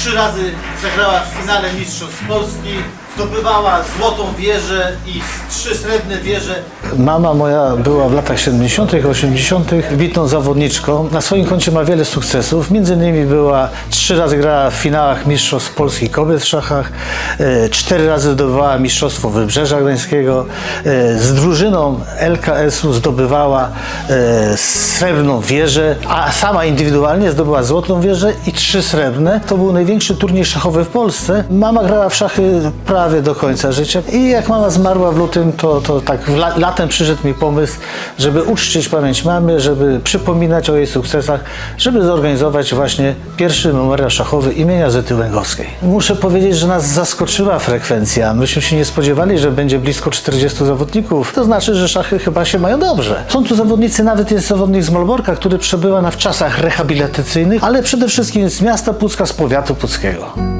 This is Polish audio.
trzy razy zagrała w finale Mistrzostw Polski, zdobywała złotą wieżę i trzy srebrne wieże. Mama moja była w latach 70., 80. wybitną zawodniczką. Na swoim koncie ma wiele sukcesów. Między innymi była trzy razy grała w finałach Mistrzostw Polski kobiet w szachach, e, cztery razy zdobywała Mistrzostwo Wybrzeża Gdańskiego. E, Z drużyną LKS-u zdobywała e, srebrną wieżę, a sama indywidualnie zdobyła złotą wieżę i trzy srebrne. To był największy turniej szachowy w Polsce. Mama grała w szachy prawie do końca życia i jak mama zmarła w lutym, to, to tak latem przyszedł mi pomysł, żeby uczcić pamięć mamy, żeby przypominać o jej sukcesach, żeby zorganizować właśnie pierwszy memoriał szachowy imienia Zety Łęgowskiej. Muszę powiedzieć, że nas zaskoczyła frekwencja. Myśmy się nie spodziewali, że będzie blisko 40 zawodników. To znaczy, że szachy chyba się mają dobrze. Są tu zawodnicy, nawet jest zawodnik z Malborka, który przebywa na wczasach rehabilitacyjnych, ale przede wszystkim z miasta Pucka, z powiatu scale